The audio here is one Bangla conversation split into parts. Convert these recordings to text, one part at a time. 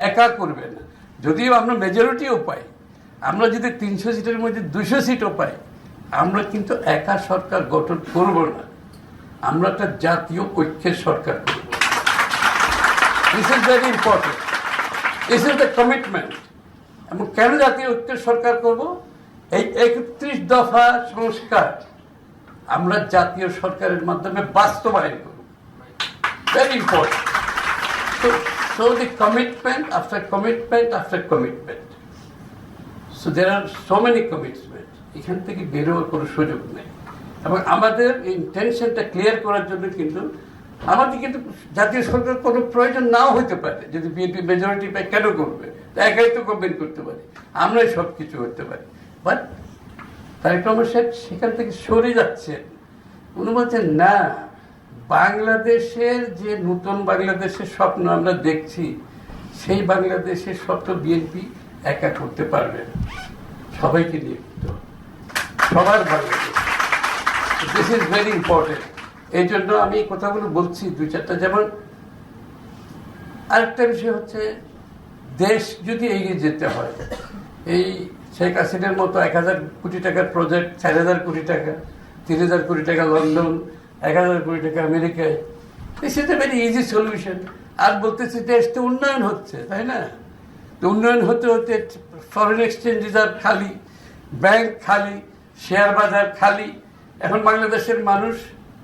একা করবে না। যদিও আমরা মেজরিটিও পাই আমরা যদি তিনশো সিটের মধ্যে দুশো সিটও পাই আমরা কিন্তু একা সরকার গঠন করব না। আমরা একটা জাতীয় ঐক্যের সরকার করব। This is very important this is the commitment এবং কেন জাতীয় ঐক্যের সরকার করব? এই একত্রিশ দফা সংস্কার আমরা জাতীয় সরকারের মাধ্যমে বাস্তবায়ন করব। Very important So, so the commitment after commitment after commitment. So there are so many commitments. এখান থেকে বেরোবার কোনো সুযোগ নেই। এবং আমাদের ইন্টেনশনটা ক্লিয়ার করার জন্য কিন্তু আমাদের কিন্তু জাতীয় সরকার কোনো প্রয়োজন নাও হতে পারে। যদি বিএনপি মেজরিটি পায়, কেন করবে? তা একাই তো গভর্নমেন্ট করতে পারি। আমরাই সব কিছু করতে পারি। বাট তারেক রহমান সাহেব সেখান থেকে সরে যাচ্ছেন। উনি বলছেন, না বাংলাদেশের যে নতুন বাংলাদেশের স্বপ্ন আমরা দেখছি, সেই বাংলাদেশের স্বপ্ন বিএনপি একা করতে পারবে সবাইকে নিয়ে করতে সবার Bangladesh. This is very important এই জন্য আমি এই কথাগুলো বলছি দুই চারটা। যেমন আরেকটা বিষয় হচ্ছে, দেশ যদি এগিয়ে যেতে হয়, এই শেখ হাসিনার মতো এক হাজার কোটি টাকার প্রজেক্ট চার হাজার কোটি টাকা, তিন হাজার কোটি টাকা লন্ডন এক হাজার কোটি টাকা আমেরিকায় এ ভেরি ইজি সলিউশন আর বলতেছি দেশ তো উন্নয়ন হচ্ছে, তাই না? তো উন্নয়ন হতে হতে ফরেন এক্সচেঞ্জ রিজার্ভ খালি ব্যাংক খালি শেয়ার বাজার খালি। এখন বাংলাদেশের মানুষ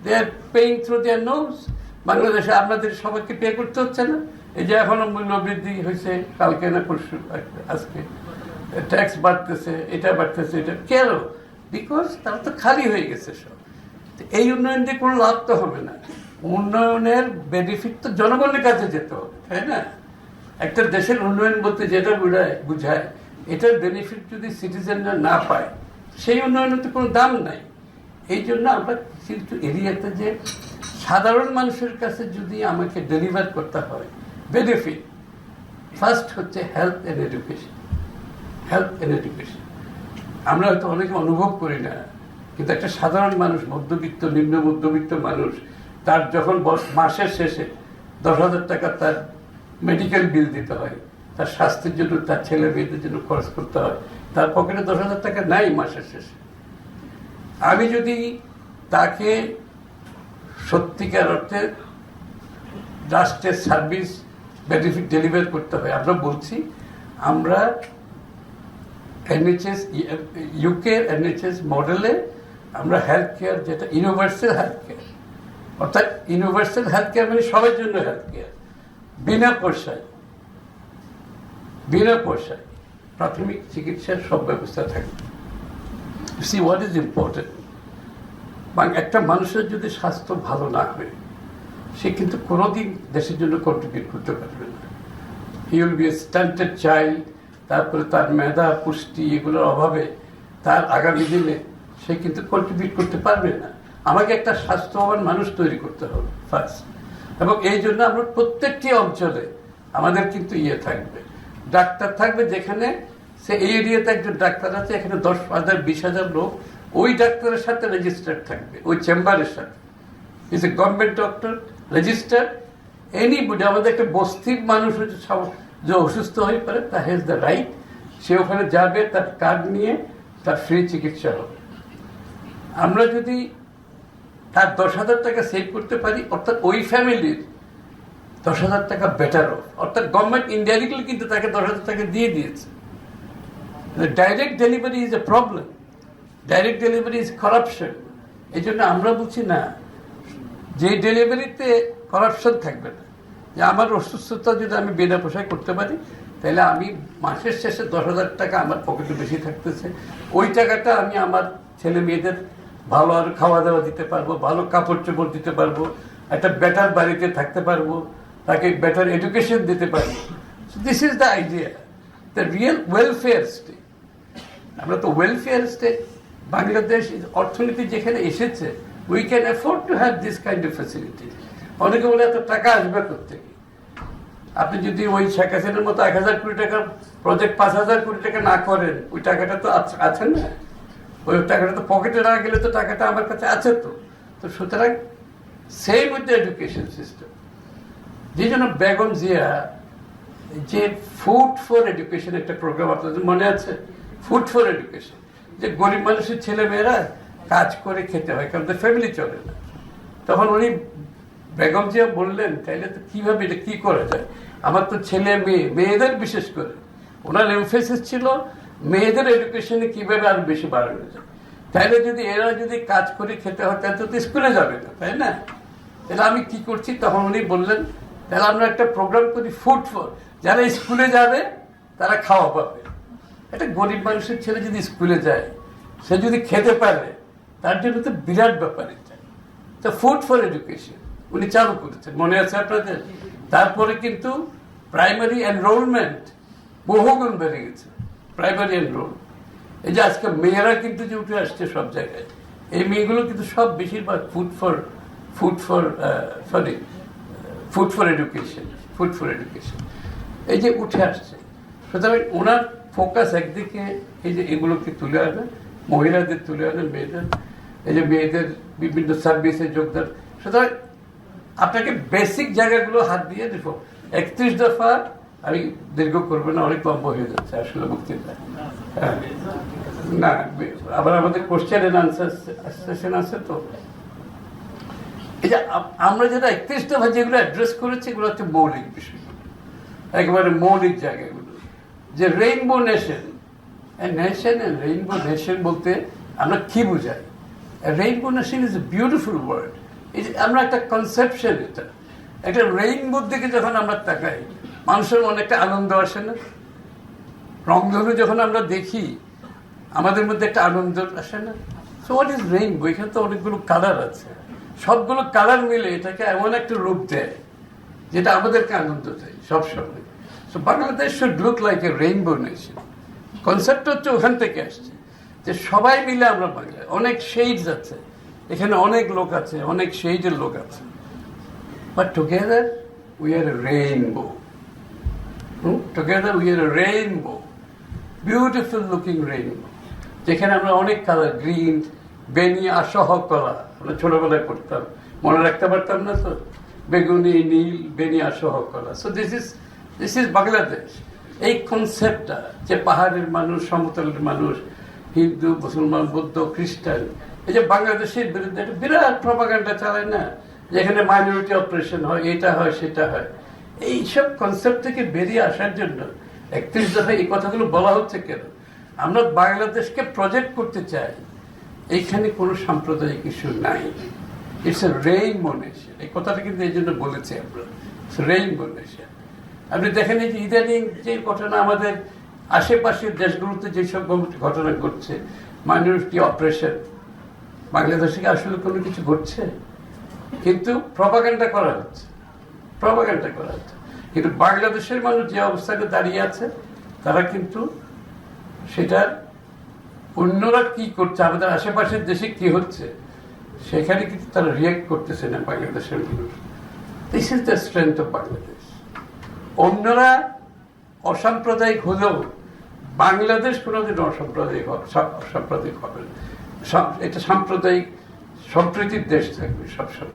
they are paying through their nose বাংলাদেশে আপনাদের সবাইকে পে করতে হচ্ছে না। এই যে এখনও মূল্য বৃদ্ধি হয়েছে, কালকে না পরশু, আজকে। ট্যাক্স বাড়তেছে, এটা বাড়তেছে, এটা। কেন? বিকজ তারা তো খালি হয়ে গেছে সব। এই উন্নয়ন দিয়ে কোনো লাভ তো হবে না। উন্নয়নের বেনিফিট তো জনগণের কাছে যেতে হবে, তাই না? একটা দেশের উন্নয়ন বলতে যেটা বুঝায় বুঝায়, এটার বেনিফিট যদি সিটিজেনরা না পায়, সেই উন্নয়নের তো কোনো দাম নাই। এই জন্য আমরা কিন্তু এরিয়াতে যে সাধারণ মানুষের কাছে যদি আমাকে ডেলিভার করতে হয় বেনিফিট ফার্স্ট হচ্ছে health and education health and education আমরা হয়তো অনেকে অনুভব করি না কিন্তু একটা সাধারণ মানুষ, মধ্যবিত্ত, নিম্ন মধ্যবিত্ত মানুষ, তার যখন মাসের শেষে দশ হাজার টাকা তার মেডিকেল বিল দিতে হয়, তার স্বাস্থ্যের জন্য, তার ছেলে মেয়েদের জন্য খরচ করতে হয়, তার পকেটে দশ হাজার টাকা নাই মাসের শেষে। আমি যদি তাকে সত্যিকার অর্থে রাষ্ট্রের সার্ভিস বেনিফিট ডেলিভার করতে হয়, আমরা বলছি, আমরা এনএচএস ইউকে এনএচএস মডেলে আমরা হেলথ কেয়ার যেটা ইউনিভার্সাল হেলথ কেয়ার অর্থাৎ ইউনিভার্সাল হেলথ কেয়ার মানে সবার জন্য হেলথ কেয়ার বিনা পয়সায় বিনা পয়সায় প্রাথমিক চিকিৎসার সব ব্যবস্থা থাকবে। সি হোয়াট ইজ ইম্পর্টেন্ট একটা মানুষের যদি স্বাস্থ্য ভালো না হয়, সে কিন্তু কোনোদিন দেশের জন্য কন্ট্রিবিউট করতে পারবে না। He will be standard child তারপরে তার মেধা, পুষ্টি, এগুলোর অভাবে তার আগামী দিনে সে কিন্তু কন্ট্রিবিউট করতে পারবে না। আমাকে একটা স্বাস্থ্যবান মানুষ তৈরি করতে হবে ফার্স্ট এবং এই জন্য আমরা প্রত্যেকটি অঞ্চলে আমাদের কিন্তু ইয়ে থাকবে। ডাক্তার থাকবে যেখানে, সে এই এরিয়াতে একজন ডাক্তার আছে, এখানে দশ হাজার, বিশ হাজার লোক। ওই ডাক্তারের সাথে রেজিস্টার্ড থাকবে, ওই চেম্বারের সাথে। Is a government doctor registered any আমাদের একটা বস্তির মানুষ যে অসুস্থ হয়ে পড়ে তা হ্যাজ দ্য রাইট সে ওখানে যাবে, তার কার্ড নিয়ে তার ফ্রি চিকিৎসা হবে। আমরা যদি তার দশ হাজার টাকা সেভ করতে পারি, অর্থাৎ ওই ফ্যামিলির দশ হাজার টাকা বেটার অর্থাৎ গভর্নমেন্ট ইনডাইরেক্টলি কিন্তু তাকে দশ হাজার টাকা দিয়ে দিয়েছে। Direct delivery is a problem direct delivery is corruption এই জন্য আমরা বলছি না, যে ডেলিভারিতে করাপশন থাকবে না। যে আমার অসুস্থতা যদি আমি বিনা পয়সায় করতে পারি, তাহলে আমি মাসের শেষে দশ হাজার টাকা আমার পকেটে বেশি থাকতেছে। ওই টাকাটা আমি আমার ছেলে মেয়েদের ভালো আর খাওয়া দাওয়া দিতে পারব, ভালো কাপড় চোপড় দিতে পারব, একটা বেটার বাড়িতে থাকতে পারব, তাকে বেটার এডুকেশন দিতে পারব। This is the idea the real welfare state আমরা তো ওয়েলফেয়ার স্টেট বাংলাদেশ অর্থনীতি যেখানে এসেছে we can afford to have this kind of facility অনেকে বলে, এত টাকা আসবে থেকে আপনি যদি ওই শেখ হাসিনার মতো এক হাজার কোটি টাকার প্রজেক্ট পাঁচ হাজার কোটি টাকা না করেন, ওই টাকাটা তো আছে না? ওই টাকাটা তো পকেটে না গেলে তো টাকাটা আমার কাছে আছে তো। তো সুতরাং সেম উইথ এডুকেশন সিস্টেম যে জন্য বেগম জিয়া, যে ফুড ফর এডুকেশন একটা প্রোগ্রাম আপনাদের মনে আছে? ফুড ফর এডুকেশন যে গরিব মানুষের ছেলে মেয়েরা কাজ করে খেতে হয়, কারণ তো ফ্যামিলি চলে না। তখন উনি বেগম জিয়া বললেন, তাইলে তো কীভাবে এটা কী করা যায়? আমার তো ছেলে, মেয়ে, মেয়েদের বিশেষ করে। ওনার এমফেসিস ছিল মেয়েদের এডুকেশনে কীভাবে আরও বেশি বাড়ানো যায়? তাইলে যদি এরা যদি কাজ করে খেতে হয়, তাহলে তো স্কুলে যাবে না, তাই না? তাহলে আমি কি করছি? তখন উনি বললেন, তাহলে আমরা একটা প্রোগ্রাম করি ফুড ফর যারা স্কুলে যাবে, তারা খাওয়া পাবে। একটা গরিব মানুষের ছেলে যদি স্কুলে যায়, সে যদি খেতে পারে, তার জন্য তো বিরাট ব্যাপার এটা। তো ফুড ফর এডুকেশন উনি চালু করেছেন, মনে আছে আপনাদের? তারপরে কিন্তু প্রাইমারি এনরোলমেন্ট বহুগুণ বেড়ে গেছে। প্রাইমারি এনরোল এই যে আজকে মেয়েরা কিন্তু যে উঠে আসছে সব জায়গায়, এই মেয়েগুলো কিন্তু সব বেশিরভাগ food for food for sorry food for education food for education এই যে উঠে আসছে, সুতরাং ওনার ফোকাস একদিকে এই যে এগুলোকে তুলে আনে, মহিলাদের তুলে আনে, মেয়েদের, এই যে মেয়েদের বিভিন্ন সার্ভিসে যোগদান। সুতরাং আপনাকে বেসিক জায়গাগুলো হাত দিয়ে দেখো একত্রিশ দফা আমি দীর্ঘ করব না, অনেক লম্বা হয়ে যাচ্ছে, আসলে বক্তৃতা হ্যাঁ। না, আবার আমাদের কোশ্চেন আনসার সেশন আছে তো। এই যে আম- আমরা যেটা একত্রিশ দফা যেগুলো অ্যাড্রেস করেছি, এগুলো হচ্ছে মৌলিক বিষয়। একেবারে মৌলিক জায়গাগুলো। যে rainbow nation nation rainbow nation বলতে আমরা কি বুঝাই? Rainbow nation is a beautiful যে আমরা একটা কনসেপশন এটা। একটা রেইনবোর দিকে যখন আমরা তাকাই মানুষের মনে একটা আনন্দ আসে না? রংধনু যখন আমরা দেখি, আমাদের মধ্যে একটা আনন্দ আসে না? সো হোয়াট ইজ রেইনবো এখানে তো অনেকগুলো কালার আছে। সবগুলো কালার মিলে এটাকে এমন একটা রূপ দেয়, যেটা আমাদেরকে আনন্দ দেয় সবসময়। So Bangladesh should look like a rainbow nation concept হচ্ছে ওখান থেকে আসছে, যে সবাই মিলে আমরা বাংলায় অনেক শেডস আছে, এখানে অনেক লোক আছে, অনেক শেডের লোক আছে। But together we are a rainbow together we are rainbow beautiful looking rainbow যেখানে আমরা অনেক কালার গ্রিন বেনি আসহ কলা, আমরা ছোটবেলায় পড়তাম। মনে রাখতে পারতাম না তো? বেগুনি, নীল বেনি আসহ কলা। So this is this is Bangladesh এই কনসেপ্টটা যে পাহাড়ের মানুষ, সমতলের মানুষ, হিন্দু, মুসলমান, বৌদ্ধ, খ্রিস্টান, এই যে বাংলাদেশের বিরুদ্ধে একটা বিরাট প্রপাগান্ডা চালায় না? যেখানে মাইনরিটি অপারেশন হয়, এটা হয়, সেটা হয়। এইসব কনসেপ্ট থেকে বেরিয়ে আসার জন্য একত্রিশ দফা এই কথাগুলো বলা হচ্ছে কেন? আমরা বাংলাদেশকে প্রজেক্ট করতে চাই। এইখানে কোনো সাম্প্রদায়িক ইস্যু নাই। ইটস এ রেইনবো নেশন এই কথাটা কিন্তু এই জন্য বলেছি আমরা। রেইনবো নেশন আপনি দেখেন এই যে ইদানিং যে ঘটনা আমাদের আশেপাশের দেশগুলোতে যেসব ঘটনা ঘটছে মাইনরিটি অপারেশন বাংলাদেশে আসলে কোনো কিছু ঘটছে? কিন্তু প্রপাগান্ডা করা হচ্ছে। প্রপাগান্ডা করা হচ্ছে কিন্তু বাংলাদেশের মানুষ যে অবস্থানে দাঁড়িয়ে আছে, তারা কিন্তু সেটার অন্যরা কি করছে, আমাদের আশেপাশের দেশে কি হচ্ছে, সেখানে কিন্তু তারা রিয়েক্ট করতেছে না বাংলাদেশের মানুষ। This is the strength of Bangladesh অন্যরা অসাম্প্রদায়িক হলেও বাংলাদেশ কোনোদিন অসাম্প্রদায়িক হবে- অসাম্প্রদায়িক হবে না। এটা সাম্প্রদায়িক সম্প্রীতির দেশ থাকবে সবসময়